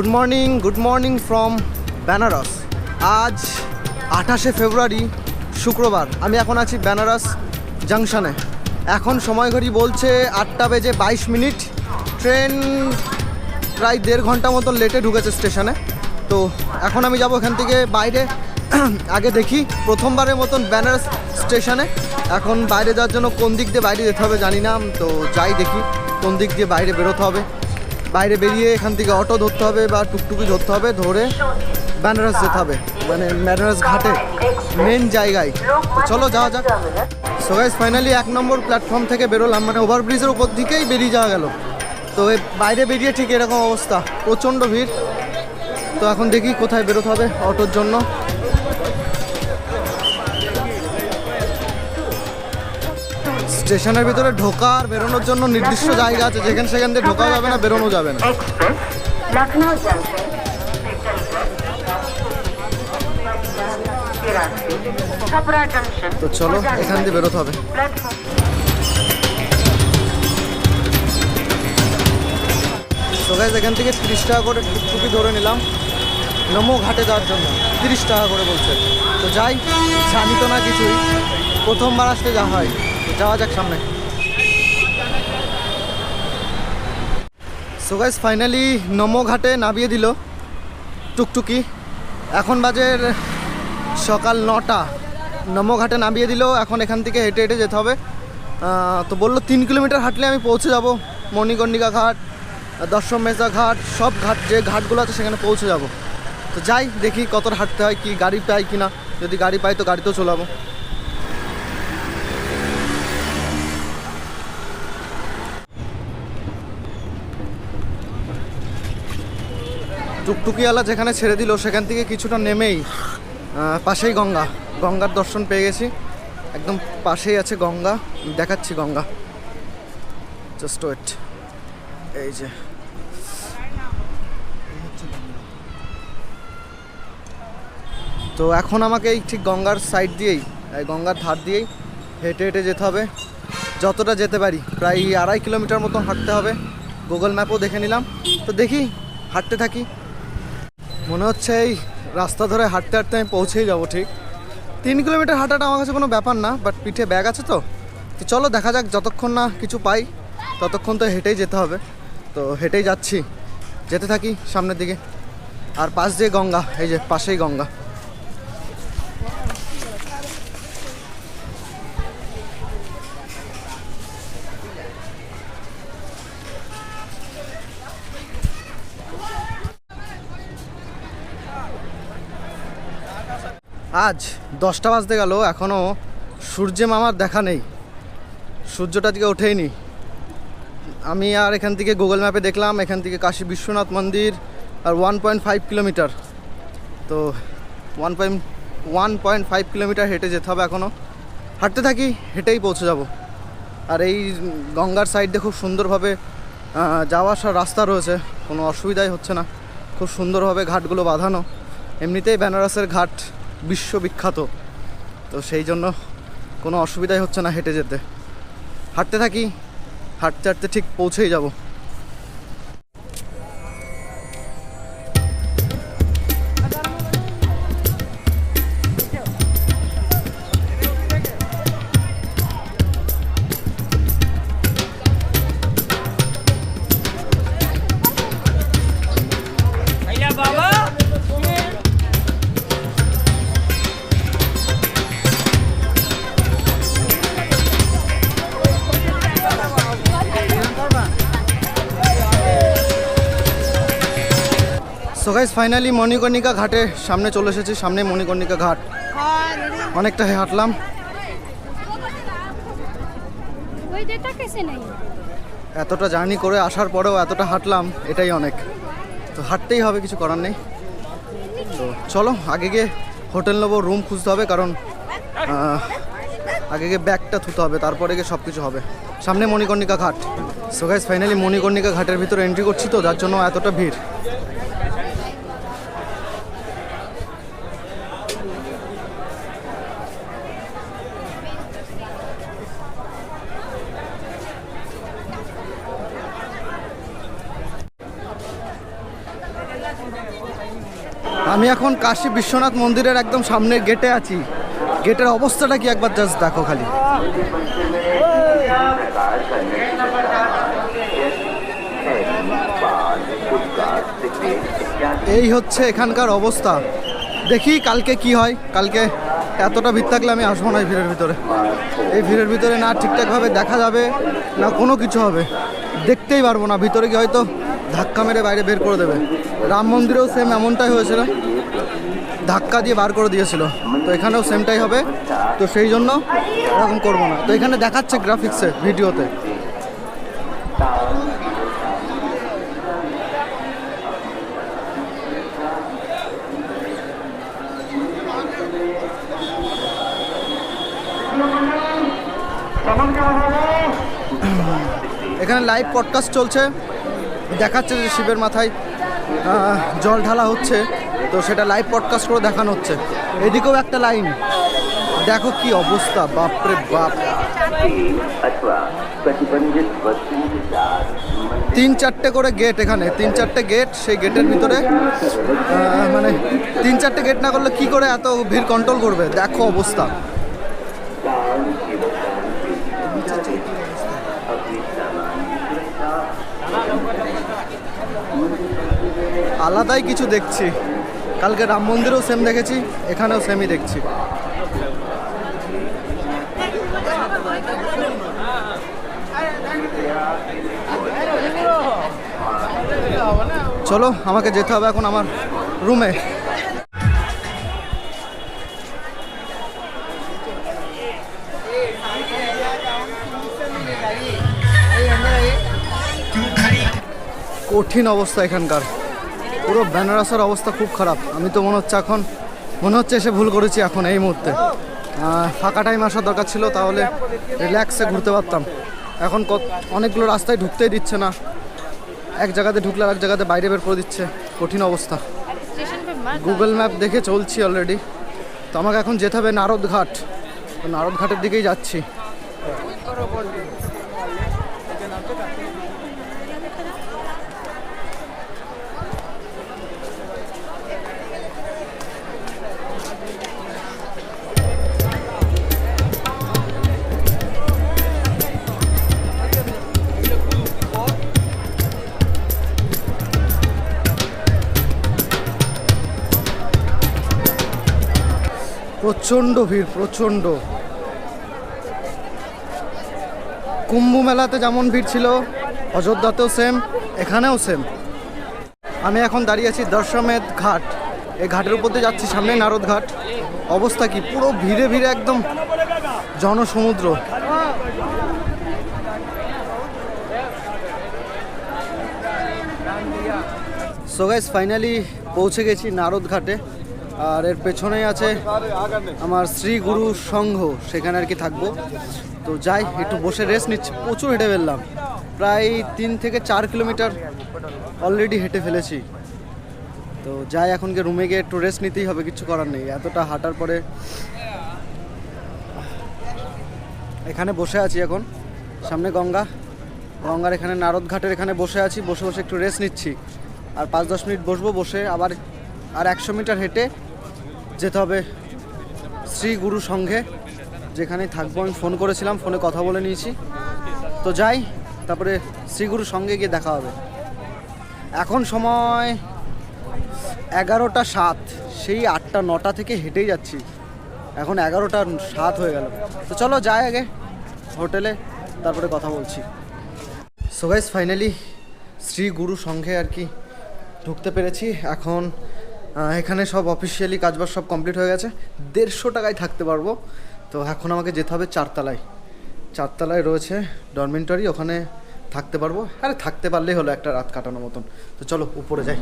Good morning good morning from Benaras আজ আঠাশে ফেব্রুয়ারি, শুক্রবার। আমি এখন আছি বেনারস জাংশনে এখন সময় ঘড়ি বলছে আটটা বেজে বাইশ মিনিট। ট্রেন প্রায় দেড় ঘণ্টা মতন লেটে ঢুকেছে স্টেশনে। তো এখন আমি যাব এখান থেকে বাইরে। আগে দেখি প্রথমবারের মতন বেনারস স্টেশনে। এখন বাইরে যাওয়ার জন্য কোন দিক দিয়ে বাইরে যেতে হবে জানি না। তো যাই দেখি কোন দিক দিয়ে বাইরে বেরোতে হবে। বাইরে বেরিয়ে এখান থেকে অটো ধরতে হবে বা টুকটুকি ধরতে হবে, ধরে বেনারস যেতে হবে। মানে বেনারস ঘাটে মেন জায়গায়। তো চলো যাওয়া যাক। সো গাইস ফাইনালি এক নম্বর প্ল্যাটফর্ম থেকে বেরোলাম। মানে ওভারব্রিজের উপর দিকেই বেরিয়ে যাওয়া গেল। তো বাইরে বেরিয়ে ঠিক এরকম অবস্থা। প্রচণ্ড ভিড়। তো এখন দেখি কোথায় বেরোতে হবে অটোর জন্য। স্টেশনের ভিতরে ঢোকা আর বেরোনোর জন্য নির্দিষ্ট জায়গা আছে। যেখানে সেখান দিয়ে ঢোকা যাবে না, বেরোনো যাবে না। তো চলো, এখান দিয়ে বেরোতে হবে। তো এখান থেকে তিরিশ টাকা করে টুকটুকি ধরে নিলাম। নমো ঘাটে যাওয়ার জন্য। তিরিশ টাকা করে বলছে। তো যাই, জানি তো না কিছুই। প্রথমবার আসতে যা হয়। যাওয়া যাক সামনে। সো গাইজ ফাইনালি নমো ঘাটে নামিয়ে দিল টুকটুকি। এখন বাজে সকাল নটা। নমো ঘাটে নামিয়ে দিল, এখন এখান থেকে হেঁটে হেঁটে যেতে হবে। তো বলল তিন কিলোমিটার হাঁটলে আমি পৌঁছে যাব। মণিকর্ণিকা ঘাট দর্শন মেজা ঘাট, সব ঘাট যে ঘাটগুলো আছে সেখানে পৌঁছে যাব। তো যাই, দেখি কত হাঁটতে হয়, কি গাড়ি পাই কি না যদি গাড়ি পাই তো গাড়িতেও চলাবো। টুকটুকিওয়ালা যেখানে ছেড়ে দিল, সেখান থেকে কিছুটা নেমেই পাশেই গঙ্গা। গঙ্গার দর্শন পেয়ে গেছি। একদম পাশেই আছে গঙ্গা। দেখাচ্ছি গঙ্গা। জাস্ট ওয়েট এই যে। তো এখন আমাকে এই ঠিক গঙ্গার সাইড দিয়েই গঙ্গার ধার দিয়েই হেঁটে হেঁটে যেতে হবে। যতটা যেতে পারি, প্রায় আড়াই কিলোমিটার মতন হাঁটতে হবে। গুগল ম্যাপও দেখে নিলাম। তো দেখি, হাঁটতে থাকি। মনে হচ্ছে এই রাস্তা ধরে হাঁটতে হাঁটতে আমি পৌঁছেই যাব ঠিক। তিন কিলোমিটার হাঁটাটা আমার কাছে কোনো ব্যাপার না বাট পিঠে ব্যাগ আছে তো। তো চলো দেখা যাক, যতক্ষণ না কিছু পাই, ততক্ষণ তো হেঁটেই যেতে হবে। তো হেঁটেই যাচ্ছি, যেতে থাকি সামনের দিকে। আর পাশ দিয়ে গঙ্গা, এই যে পাশেই গঙ্গা। আজ দশটা বাজতে গেল এখনও সূর্যে মামার দেখা নেই। সূর্যটা আজকে ওঠেইনি। আমি আর এখান থেকে গুগল ম্যাপে দেখলাম, এখান থেকে কাশী বিশ্বনাথ মন্দির আর ওয়ান পয়েন্ট ফাইভ কিলোমিটার। তো one point one point five kilometre হেঁটে যেতে হবে এখনও হাঁটতে থাকি, হেঁটেই পৌঁছে যাব। আর এই গঙ্গার সাইড খুব সুন্দরভাবে যাওয়া আসার রাস্তা রয়েছে, কোনো অসুবিধাই হচ্ছে না। খুব সুন্দরভাবে ঘাটগুলো বাঁধানো। এমনিতেই বেনারসের ঘাট বিশ্ববিখ্যাত। তো সেই জন্য কোনো অসুবিধাই হচ্ছে না হেঁটে যেতে। হাঁটতে থাকি, হাঁটতে হাঁটতে ঠিক পৌঁছেই যাব। গাইজ ফাইনালি মণিকর্ণিকা ঘাটে সামনে চলে এসেছি সামনে মণিকর্ণিকা ঘাট। অনেকটা হাঁটলাম। এতটা জার্নি করে আসার পরেও এতটা হাঁটলাম এটাই অনেক। তো হাঁটতেই হবে কিছু করার নেই। তো চলো আগে গিয়ে হোটেল নেব রুম খুঁজতে হবে কারণ আগে গিয়ে ব্যাগটা থুতে হবে তারপরে গিয়ে সব কিছু হবে। সামনে মণিকর্ণিকা ঘাট। সো গাইজ ফাইনালি মণিকর্ণিকা ঘাটের ভিতরে এন্ট্রি করছি তো যার জন্য এতটা ভিড়। আমি এখন কাশী বিশ্বনাথ মন্দিরের একদম সামনের গেটে আছি। গেটের অবস্থাটা কি একবার জাস্ট দেখো খালি। এই হচ্ছে এখানকার অবস্থা। দেখি কালকে কি হয়। কালকে এতটা ভিড় থাকলে আমি আসব না এই ভিড়ের ভিতরে। এই ভিড়ের ভিতরে না ঠিকঠাকভাবে দেখা যাবে, না কোনো কিছু হবে। দেখতেই পারব না, ভিতরে কি হয়তো ধাক্কা মেরে বাইরে বের করে দেবে। রাম মন্দিরেও সেম এমনটাই হয়েছিল। ধাক্কা দিয়ে বার করে দিয়েছিল। তো এখানেও সেমটাই হবে। তো সেই জন্য এরকম করব না। তো এখানে দেখাচ্ছে গ্রাফিক্সে ভিডিওতে এখানে লাইভ পডকাস্ট চলছে। দেখাচ্ছে যে শিবের মাথায় জল ঢালা হচ্ছে তো সেটা লাইভ পডকাস্ট করে দেখানো হচ্ছে। এদিকেও একটা লাইন দেখো কি অবস্থা বাপরে বাপ। তিন চারটে করে গেট এখানে তিন চারটে গেট সেই গেটের ভিতরে মানে তিন চারটে গেট না করলে কি করে এত ভিড় কন্ট্রোল করবে? দেখো অবস্থা। আলাদাই কিছু দেখছি। কালকে রাম মন্দিরেও সেম দেখেছি, এখানেও সেমই দেখছি। চলো, আমাকে যেতে হবে এখন আমার রুমে কঠিন অবস্থা এখানকার। পুরো বেনারসের অবস্থা খুব খারাপ। আমি তো মনে হচ্ছে এখন মনে হচ্ছে এসে ভুল করেছি এখন এই মুহূর্তে। ফাঁকা টাইম আসার দরকার ছিল তাহলে রিল্যাক্সে ঘুরতে পারতাম। এখন কত অনেকগুলো রাস্তায় ঢুকতেই দিচ্ছে না। এক জায়গাতে ঢুকলে আর এক জায়গাতে বাইরে বের করে দিচ্ছে। কঠিন অবস্থা। গুগল ম্যাপ দেখে চলছি অলরেডি তো আমাকে এখন যেতে হবে নারদ ঘাট। নারদ ঘাটের দিকেই যাচ্ছি। প্রচণ্ড ভিড়, প্রচণ্ড। কুম্ভ মেলাতে যেমন ভিড় ছিল, অযোধ্যাতেও সেম এখানেও সেম আমি এখন দাঁড়িয়ে আছি দর্শমেদ ঘাট। এই ঘাটের উপর দিয়ে যাচ্ছি সামনে নারদ ঘাট। অবস্থা কি? পুরো ভিড়ে ভিড়ে একদম জনসমুদ্র। সো গাইস ফাইনালি পৌঁছে গেছি নারদ ঘাটে। আর এর পেছনেই আছে আমার শ্রী গুরু সংঘ, সেখানে আর কি থাকব। তো যাই, একটু বসে রেস্ট নিচ্ছি। প্রচুর হেঁটে ফেললাম। প্রায় তিন থেকে চার কিলোমিটার অলরেডি হেঁটে ফেলেছি। তো যাই, এখন গিয়ে রুমে গিয়ে একটু রেস্ট নিতেই হবে, কিছু করার নেই। এতটা হাঁটার পরে এখানে বসে আছি এখন। সামনে গঙ্গা। গঙ্গার এখানে নারদ ঘাটের এখানে বসে আছি, বসে বসে একটু রেস্ট নিচ্ছি। আর পাঁচ দশ মিনিট বসবো, বসে আবার আর একশো মিটার হেঁটে যেতে হবে শ্রী গুরু সংঘে যেখানে থাকব, আমি ফোন করেছিলাম, ফোনে কথা বলে নিয়েছি। তো যাই, তারপরে শ্রী গুরু সঙ্গে গিয়ে দেখা হবে। এখন সময় এগারোটা সাত, সেই আটটা, নটা থেকে হেঁটেই যাচ্ছি। এখন এগারোটা সাত হয়ে গেল। তো চলো যাই আগে হোটেলে, তারপরে কথা বলছি। সো ফাইনালি শ্রী গুরু সংঘে আর কি ঢুকতে পেরেছি। এখন এখানে সব অফিসিয়ালি কাজবাজ সব কমপ্লিট হয়ে গেছে। দেড়শো টাকায় থাকতে পারব। তো এখন আমাকে যেতে হবে চারতলায়। চারতলায় রয়েছে ডরমেন্টারি ওখানে থাকতে পারব। আরে থাকতে পারলেই হলো একটা রাত কাটানোর মতন। তো চলো উপরে যাই।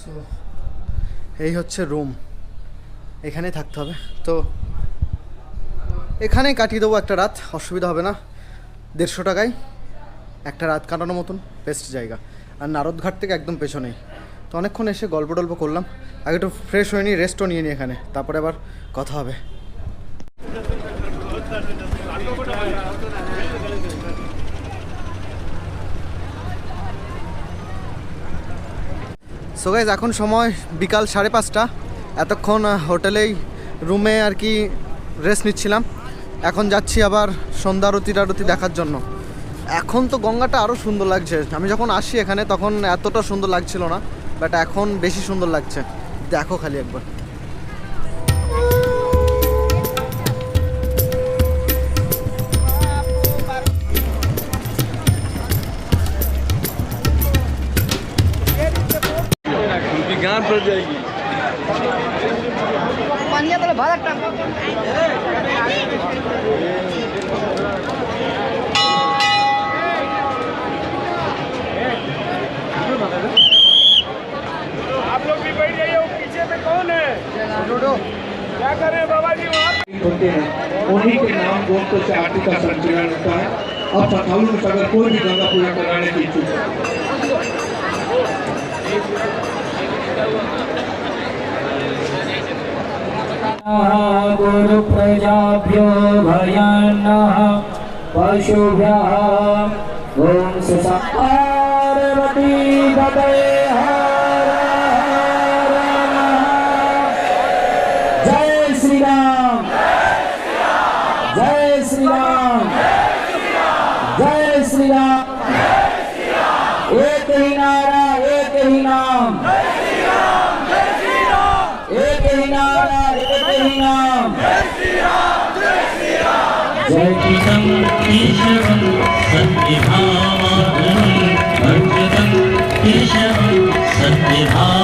So, এই হচ্ছে রুম এখানেই থাকতে হবে। তো এখানেই কাটিয়ে দেবো একটা রাত। অসুবিধা হবে না। দেড়শো টাকায় একটা রাত কাটানোর মতন। বেস্ট জায়গা। আর নারদঘাট থেকে একদম পেছনেই। তো অনেকক্ষণ এসে গল্প টল্প করলাম। আগে একটু ফ্রেশ হয়ে নিই রেস্টও নিয়ে নিই এখানে। তারপরে আবার কথা হবে। সো গাইজ এখন সময় বিকাল সাড়ে পাঁচটা। এতক্ষণ হোটেলেই রুমে আর কি রেস্ট নিচ্ছিলাম। এখন যাচ্ছি আবার সন্ধ্যা আরতি টারতি দেখার জন্য। এখন তো গঙ্গাটা আরও সুন্দর লাগছে। আমি যখন আসি এখানে, তখন এতটা সুন্দর লাগছিল না। বাট এখন বেশি সুন্দর লাগছে দেখো খালি একবার गान पड़ जाएगी आप लोग भी बैठ जाइए वो पीछे कौन है क्या कर रहे हैं बाबा जी होते हैं उन्हीं के नाम दोस्तों से आरती का संचालन होता है अब कोई भी गंगा पूजा कराने की इच्छुक है गुरुप्रजाभ्यो भयान्नः पशुभ्यः। सुसंहारवती केशवं सन्निभामातुलं भजतं केशवं सन्निभा